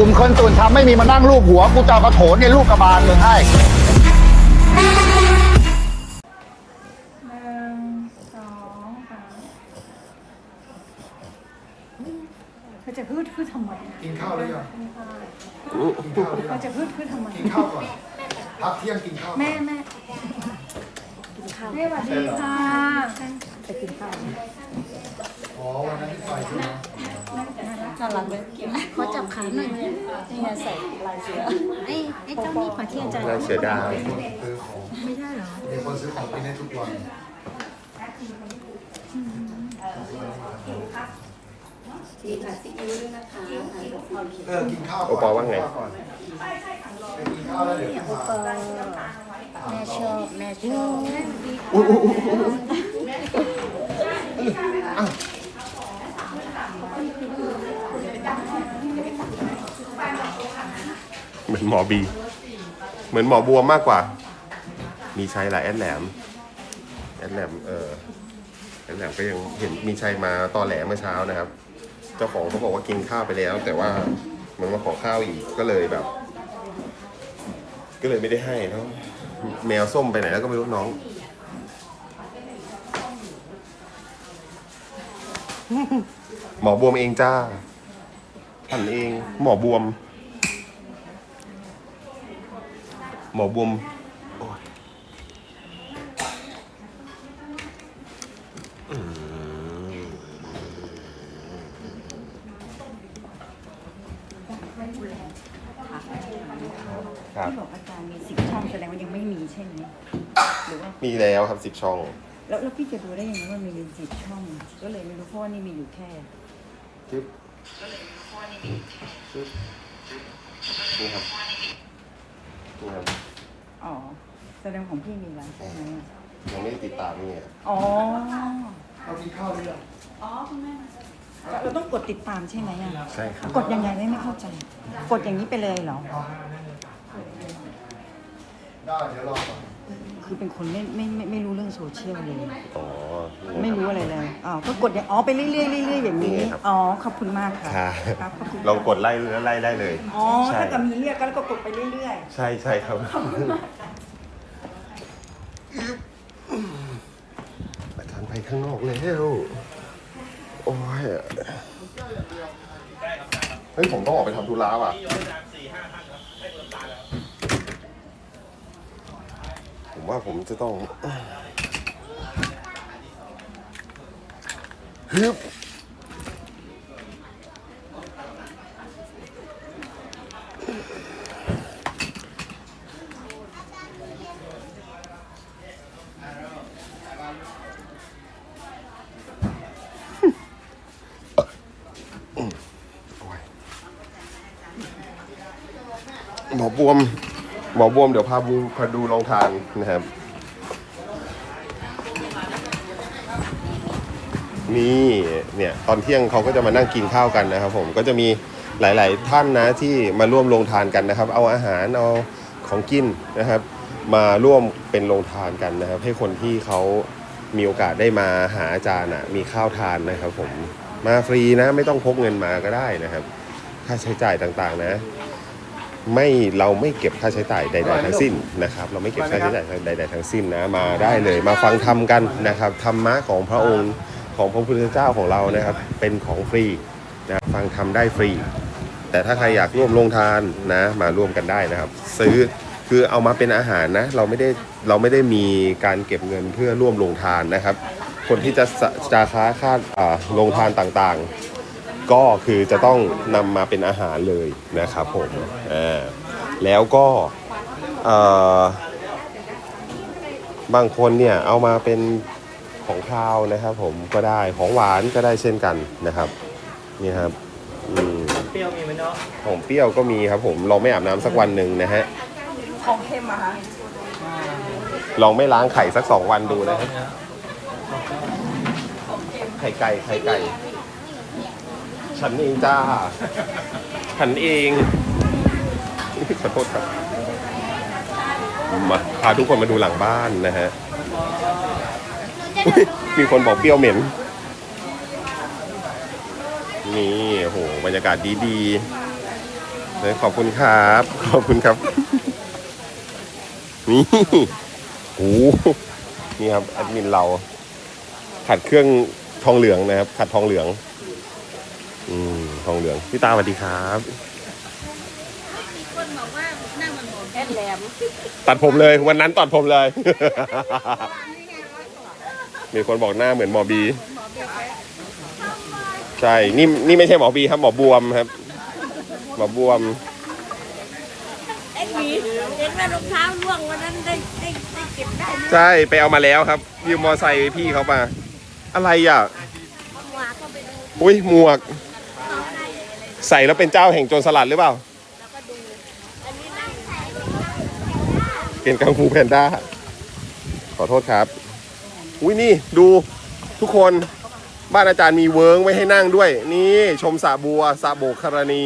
กลุ่มคนส่วนทำไม่มีมานั่งรูปหัว กูจะเอากระโถนเนี่ยลูกกระบาลมึงให้หนึ่งสองสามเธอจะพืดพืดทำไมกินข้าวหรือยังกินข้าวหรือเธยัองจะพืดพืดทำไมกินข้าวก่อนพักเที่ยงกินข้าวก่อน แม่แม่แม่สวัสดีค่ะอ๋อ น่ารักเลยขอจับขาหน่อยนี่ไงใส่ลายเสือไอ้ไอ้เจ้านี่ขอที่อาจารย์ลายเสือดาวมีคนซื้อของไม่ได้เหรอมีคนซื้อของกินให้ทุกวันสีค่ะซีอิ๊วด้วยนะคะเออกินข้าวโอปอว่าไงก่อนไปกินข้าวแล้วเดี๋ยวมาเออแม่ชอบแม่ชอบเห มือนหมอบี เหมือนหมอบัวมากกว่า มีชัยหลายแอดแหลม แอดแหลมเออแอดแหลมก็ยังเห็นมีชัยมาตอนแหลเมื่อเช้านะครับ เจ้าของเขาบอกว่ากินข้าวไปแล้ว แต่ว่ามันมาขอข้าวอีกก็เลยแบบ ก็เลยไม่ได้ให้เนาะแมวส้มไปไหนแล้วก็ไม่รู้น้องหมอบวมเองจ้าท่านเอง หมอบวม หมอบวมโอ้ยอืมครับที่บอกอาจารย์มีสิบช่องแสดงว่ายังไม่มีใช่ไหมหรือว่ามีแล้วครับสิบช่อง แล้วแล้วพี่จะดูได้ยังไงว่ามันมีสิบช่อง ก็เลยไม่รู้เพราะว่านี่มีอยู่แค่จึ๊บจึ๊บนี่ครับนี่ครับอ๋อ แสดงของพี่มีแล้วใช่ไหมยังไม่ได้ติดตามนี่ไงอ๋อ เรากินข้าวหรือยังเราต้องกดติดตามใช่ไหมอะใช่ครับกดยังไงไม่ไม่เข้าใจ กดอย่างนี้ไปเลยเหรอ ได้เดี๋ยวรอก่อนคือเป็นคนไม่ไม่ไม่ไม่รู้เรื่องโซเชียลเลย อ๋อไม่รู้อะไรเลยอ๋อก็กดอย่างอ๋อไปเรื่อยๆเรื่อยๆอย่างนี้นี่ครับอ๋อขอบคุณมากค่ะค่ะครับขอบคุณลองกดไล่แล้วไล่ได้เลย อ๋อใช่ถ้าจะมีเรียกก็แล้วก็กดไปเรื่อยๆ ใช่ใช่ครับอาจารย์ไปข้างนอกแล้ว โอ้ยเฮ้ย ผมต้องออกไปทำธุระว่ะผมว่าผมจะต้องฮึบ บวมหมอบวมเดี๋ยวพาบูพาดูลองทานนะครับ นี่เนี่ยตอนเที่ยงเขาก็จะมานั่งกินข้าวกันนะครับ ผมก็จะมีหลาย ๆ ท่านนะที่มาร่วมลงทานกันนะครับ เอาอาหารเอาของกินนะครับ มาร่วมเป็นลงทานกันนะครับ ให้คนที่เขามีโอกาสได้มาหาอาจารย์อะมีข้าวทานนะครับ ผมมาฟรีนะไม่ต้องพกเงินมาก็ได้นะครับ ค่าใช้จ่ายต่างๆ นะ ไม่เราไม่เก็บค่าใช้จ่ายใด ๆ ทั้งสิ้นนะครับ เราไม่เก็บค่าใช้จ่ายใด ๆ ทั้งสิ้นนะมาได้เลยมาฟังธรรมกันนะครับธรรมะของพระองค์ของพระพุทธเจ้าของเรานะครับ เป็นของฟรีนะฟังธรรมได้ฟรี แต่ถ้าใครอยากร่วมลงทานนะมาร่วมกันได้นะครับ ซื้อคือเอามาเป็นอาหารนะเราไม่ได้เราไม่ได้มีการเก็บเงินเพื่อร่วมลงทานนะครับ คนที่จะสะจะค้าค่าอ่าลงทานต่างๆ ก็คือจะต้องนำมาเป็นอาหารเลยนะครับผมอ่าแล้วก็เอ่อบางคนเนี่ยเอามาเป็นของข้าวนะครับ ผมก็ได้ของหวานก็ได้เช่นกันนะครับนี่ครับอืมเปรี้ยวมีไหมเนาะของเปรี้ยวก็มีครับ ผมลองไม่อาบน้ำสักวันหนึ่งนะฮะของเค็มอะคะลองไม่ล้างไข่สักสองวันดูนะฮะไข่ไก่ไข่ไก่ ฉันเองจ้า ฉันเองขอโทษครับ มาพาทุกคนมาดูหลังบ้านนะฮะอุ๊ยมีคนบอกเปรี้ยวเหม็น นี่โอ้โหบรรยากาศดีๆเลยขอบคุณครับ ขอบคุณครับ นี่โอ้โหนี่ครับแอดมินเรา ขัดเครื่องทองเหลืองนะครับ ขัดทองเหลือง อืมทองเหลืองพี่ตาสวัสดีครับแอดแหลมตัดผมเลยวันนั้นตัดผมเลย มีคนบอกหน้าเหมือนหมอบี ใช่นี่นี่ไม่ใช่หมอบีครับหมอบวมครับ หมอบวมไอ้หมีเห็นว่ารองเท้าล่วงวันนั้นได้ได้ได้เก็บได้ไหมใช่ไปเอามาแล้วครับยืมมอไซค์พี่เขามา อะไรอะหวาก็ไปดูอุ้ยหมวก ใส่แล้วเป็นเจ้าแห่งโจรสลัดหรือเปล่าเป็นกังฟูแพนด้าขอโทษครับ อุ้ยนี่ดูทุกคนบ้านอาจารย์มีเวิร์งไว้ให้นั่งด้วย นี่ชมสระบัวสระโบกคารณี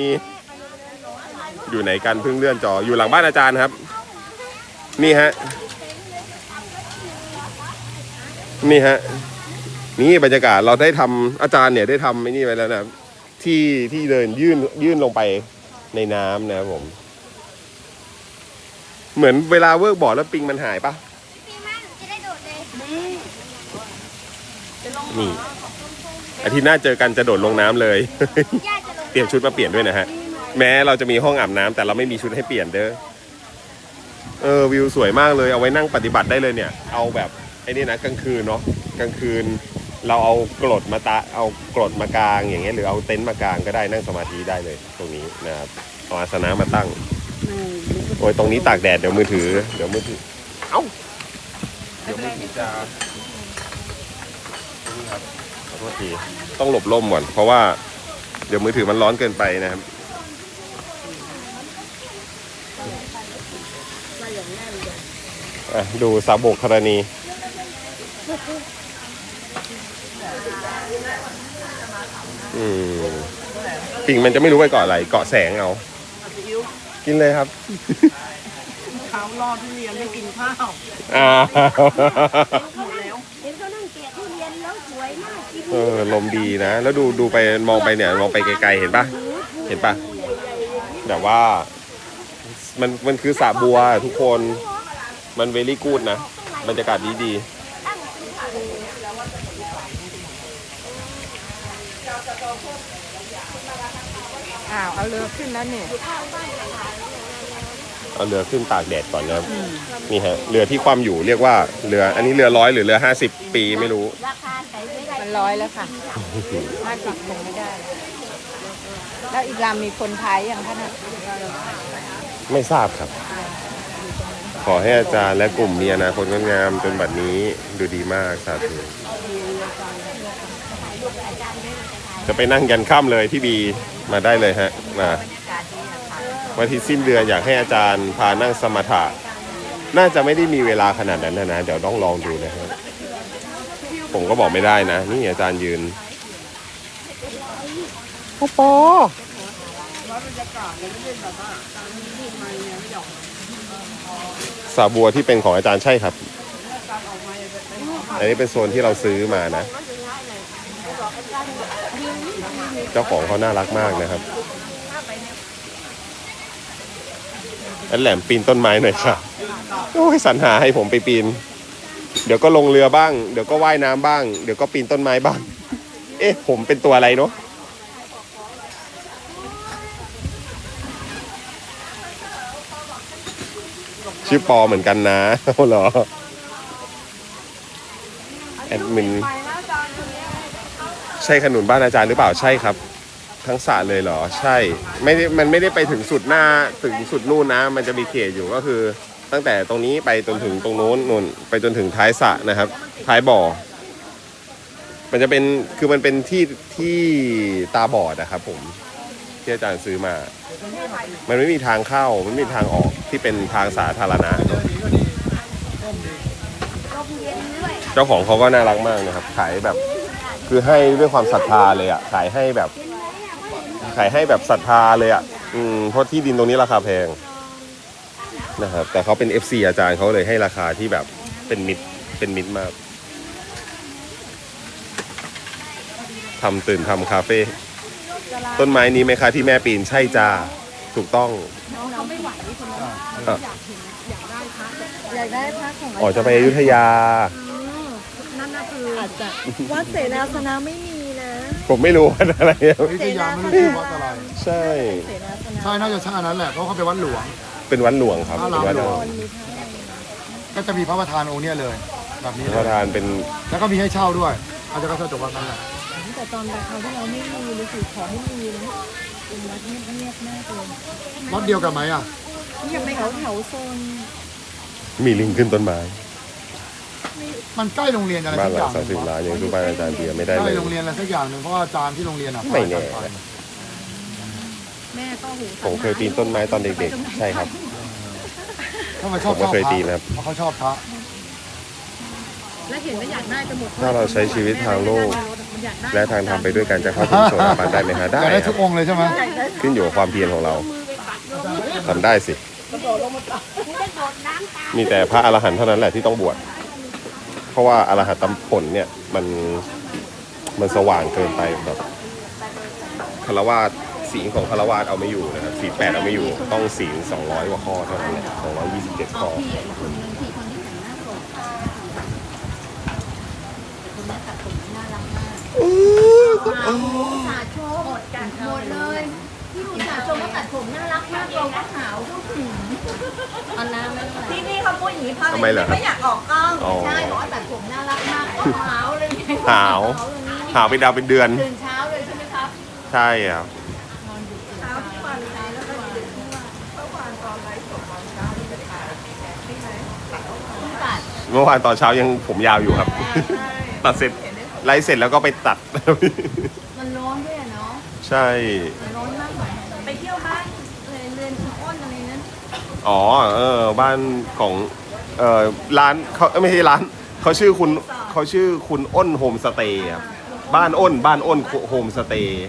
อยู่ไหนกันเพิ่งเลื่อนจออยู่หลังบ้านอาจารย์ครับ นี่ฮะนี่ฮะนี่บรรยากาศเราได้ทำอาจารย์เนี่ยได้ทำไอ้นี่ไว้แล้วนะครับ ที่ที่เดินยื่นยื่นลงไปในน้ำนะครับผม เหมือนเวลาเวิร์กบอร์ดแล้วปิงมันหายปะปีมาหนูจะได้โดดเลยนี่อาทิตย์หน้าเจอกันจะโดดลงน้ำเลย ย่าจะลงเตรียมชุดมาเปลี่ยนด้วยนะฮะ แม้เราจะมีห้องอาบน้ำแต่เราไม่มีชุดให้เปลี่ยนเด้อ เออวิวสวยมากเลยเอาไว้นั่งปฏิบัติได้เลยเนี่ย เอาแบบไอ้นี่นะกลางคืนเนาะกลางคืน เราเอากรดมาตะเอากรดมากางอย่างเงี้ยหรือเอาเต็นท์มากางก็ได้นั่งสมาธิได้เลยตรงนี้นะครับเอาอาสนะมาตั้ง โอ้ยตรงนี้ตากแดดเดี๋ยวมือถือ เดี๋ยวมือถือ เอ้าเดี๋ยวมือถือจะนี่ครับขอโทษทีต้องหลบร่มก่อนเพราะว่า เดี๋ยวมือถือมันร้อนเกินไปนะครับอะดูสาบกธรณี อืมปิงมันจะไม่รู้ไปเกาะอะไร เกาะแสงเอา กินเลยครับเช้ารอที่เรียนไม่กินข้าวอ่าเห็นเขานั่งแกะทุเรียนแล้วสวยมากกินเออลมดีนะ แล้วดูดูไปมองไปเนี่ย มองไปไกลๆเห็นปะเห็นปะแต่ว่า มันมันคือสระบัวทุกคนมันเวลี่กูดนะบรรยากาศดีดี อ้าวเอาเรือขึ้นแล้วเนี่ยๆเอาเรือขึ้นตากแดดก่อนนะครับนี่ฮะเรือที่คว่ำอยู่เรียกว่าเรืออันนี้เรือร้อยหรือเรือห้าสิบปีไม่รู้ราคาใส่ไม่ได้มันร้อยแล้วค่ะห้าสิบคงไม่ได้ แล้วอีกลำมีคนไทยอย่างท่านน่ะไม่ทราบครับ ขอให้อาจารย์และกลุ่มมีอนาคตงดงามจนบัดนี้ดูดีมากสาธุ จะไปนั่งยันค่ำเลยพี่บีมาได้เลยฮะมาวันที่สิ้นเดือนอยากให้อาจารย์พานั่งสมถะน่าจะไม่ได้มีเวลาขนาดนั้นนะนะเดี๋ยวต้องลองดูนะฮะผมก็บอกไม่ได้นะ นี่อาจารย์ยืนโอปอสาบัวที่เป็นของอาจารย์ใช่ครับ อันนี้เป็นโซนที่เราซื้อมานะ เจ้าของเขาน่ารักมากนะครับอันแหลมปีนต้นไม้หน่อยค่ะโอ้ยสรรหาให้ผมไปปีน เดี๋ยวก็ลงเรือบ้าง เดี๋ยวก็ว่ายน้ำบ้าง เดี๋ยวก็ปีนต้นไม้บ้าง เอ๊ะ ผมเป็นตัวอะไรเนาะชื่อปอเหมือนกันนะเอาเหรอแอดมิน ใช่ขนุนบ้านอาจารย์หรือเปล่าใช่ครับ ทั้งสระเลยเหรอ ใช่ไม่ได้มันไม่ได้ไปถึงสุดหน้าถึงสุดนู่นนะ มันจะมีเขตอยู่ก็คือ ตั้งแต่ตรงนี้ไปจนถึงตรงโน้นนู่นไปจนถึงท้ายสระนะครับ ท้ายบ่อ มันจะเป็นคือมันเป็นที่ที่ตาบอดนะครับ ผมที่อาจารย์ซื้อมา มันไม่มีทางเข้ามันไม่มีทางออกที่เป็นทางสาธารณะ เจ้าของเขาก็น่ารักมากนะครับ ขายแบบ คือให้ด้วยความศรัทธาเลยอะขายให้แบบ ขายให้แบบศรัทธาเลยอะอืมเพราะที่ดินตรงนี้ราคาแพงนะครับแต่เขาเป็น FC อาจารย์เขาเลยให้ราคาที่แบบเป็นมิตรเป็นมิตรมากทำตื่นทำคาเฟ่ต้นไม้นี้ไหมคะที่แม่ปีนใช่จ้าถูกต้องเขาไม่ไหวคนนั้นอะอยากเห็นอยากได้พระอยากได้พระของอ๋อจะไปอยุธยา นั่นน่ะคืออาจจะวัดเสนาสนะไม่มีนะผมไม่รู้ว่าอะไรอยุธยาไม่รู้ชื่อวัดอะไร ใช่ เสนาสนะใช่น่าจะใช่อันนั้นแหละเพราะเขาเป็นวัดหลวง เป็นวัดหลวงครับพระเป็นรามวัดหลหลววงงก็จะมีพระประธานองค์เนี้ยเลย แบบนี้พเลระย ประธานเป็นแล้วก็มีให้เช่าด้วย อาจจะก็เช่าจากวัดนั้นแหละแต่ตอนราคราวที่เราไม่มีเลยสิขอให้มีนะเป็นวัดเงียบๆมากเลยวัดเดียวกันไหมอะเงียบแถวแถวโซน มีลิงขึ้นต้นไม้ มันใกล้โรงเรียนอะไรบ้านสักหอลังย่างสามสิบล้านยังดูบ้านอาจารย์เบียร์ไม่ได้ใกเลล้ย โรงเรียนอะไรสักอย่างหนึ่งเพราะว่าอาจารย์ที่โรงเรียนอะไม่แน่พาอาจารย์ไปแม่ก็หูผมเคยปีนต้นไม้ตอนเด็กๆ ใช่ครับ ทำไมชอบผมก็เคยชอบพระตีนะครับ เพราะเขาชอบพระและเห็นว่าอยากได้กันหมดถ้าเราใช้ชีวิตทางโลกมันอยากได้และทางธรรมไปด้วยกันจะเข้าถึงโสดาบันได้ไหมฮะอได้ยากได้คทุรับกองค์เลยใช่ไหมขึ้นอยู่กับความเพียรของเราทำได้สิ มีแต่พระอรหันต์เท่านั้นแหละที่ต้องบวช เพราะว่าอรหัตตผลเนี่ยมันมันสว่างเกินไปแบบคารวาสศีลของคารวาสเอาไม่อยู่นะครับศีลแปดเอาไม่อยู่ต้องศีลสองร้อยกว่าข้อเท่านั้นแหละสองร้อยยี่สิบเจ็ดข้อพี่อีกคนนี้แต่งหน้าผมคนนี้ตัดน่ารักมากสาโชว์หมดกันหมดเลย พี่อุตส่าห์ชมว่าตัดผมน่ารักมากเราก็หาวก็ถึงเอาน้ำไม่เป็นไรที่นี่เขาพูดอย่างนี้เพราะอะไรทำไมเหรอครับ ไม่อยากออกกล้องอ๋อ ใช่บอกว่าตัดผมน่ารักมากก็หาวเลยไงหาวเลยนี่หาเป็นดาวเป็นเดือน ตื่นเช้าเลยใช่ไหมครับใช่ครับเช้าทุกวันเลยแล้วก็ดึกทุกวันเมื่อวานตอนไลฟ์สดตอนเช้านี่จะถ่ายใช่ไหมตัดเมื่อวานตอนเช้ายังผมยาวอยู่ครับตัดเสร็จไล่เสร็จแล้วก็ไปตัด มันร้อนด้วยอะเนาะใช่ มันร้อนมาก อ๋อเออบ้านของเออร้านเขาเอ้ยไม่ใช่ร้านเขาชื่อคุณเขาชื่อคุณอ้นโฮมสเตย์ครับบ้านอ้น บ้านอ้นโฮมสเตย์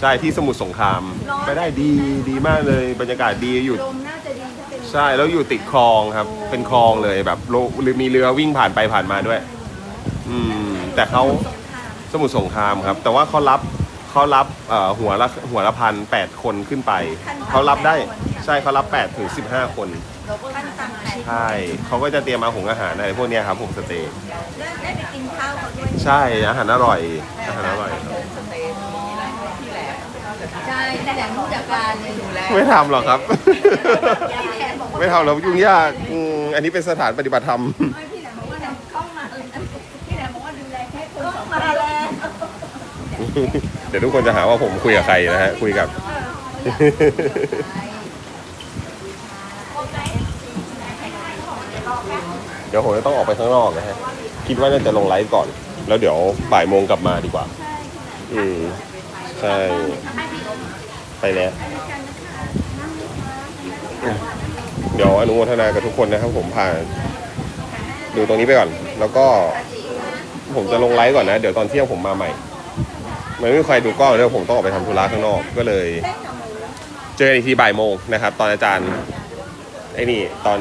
ใช่ที่สมุทรสงคราม ไปได้ดีดีมากเลยบรรยากาศดีอยู่ลมน่าจะดีถ้าเป็นใช่แล้วอยู่ติดคลองครับ เป็นคลองเลยแบบโลหรือมีเรือวิ่งผ่านไปผ่านมาด้วย อืม แต่เขาสมุทรสงครามครับ แต่ว่าเขารับ เขารับเอ่อหัวละหัวละพันแปดคนขึ้นไป เขารับได้ใช่เขารับแปดถึงสิบห้าคน ขั้นต่ำไหนใช่เขาก็จะเตรียมมาหุงอาหารอะไรพวกเนี้ยครับผมสเตย์ได้ได้ไปกินข้าวเขาด้วยใช่อาหารอร่อยอาหารอร่อยครับใช่แต่อย่างรู้จักการเลยอยู่แล้วไม่ทำหรอกครับไม่ทำหรอกยุ่งยากอืมอันนี้เป็นสถานปฏิบัติธรรมพี่แหลมบอกว่าเดี๋ยวเข้ามาเลยนะพี่แหลมบอกว่าดูแลแค่คนสองมาแล้วเดี๋ยวทุกคนจะหาว่าผมคุยกับใครนะฮะคุยกับ เดี๋ยวผมจะต้องออกไปข้างนอกนะฮะคิดว่าน่าจะลงไลฟ์ก่อน แล้วเดี๋ยวบ่ายโมงกลับมาดีกว่า อืมใช่ไปแล้วเดี๋ยวอนุโมทนากับทุกคนนะครับ ผมผ่านดูตรงนี้ไปก่อน แล้วก็ผมจะลงไลฟ์ก่อนนะ เดี๋ยวตอนเที่ยงผมมาใหม่ มันไม่มีใครดูกล้องเลยผมต้องออกไปทำธุระข้างนอกก็เลย เจอกันอีกทีบ่ายโมงนะครับ ตอนอาจารย์ไอ้นี่ตอน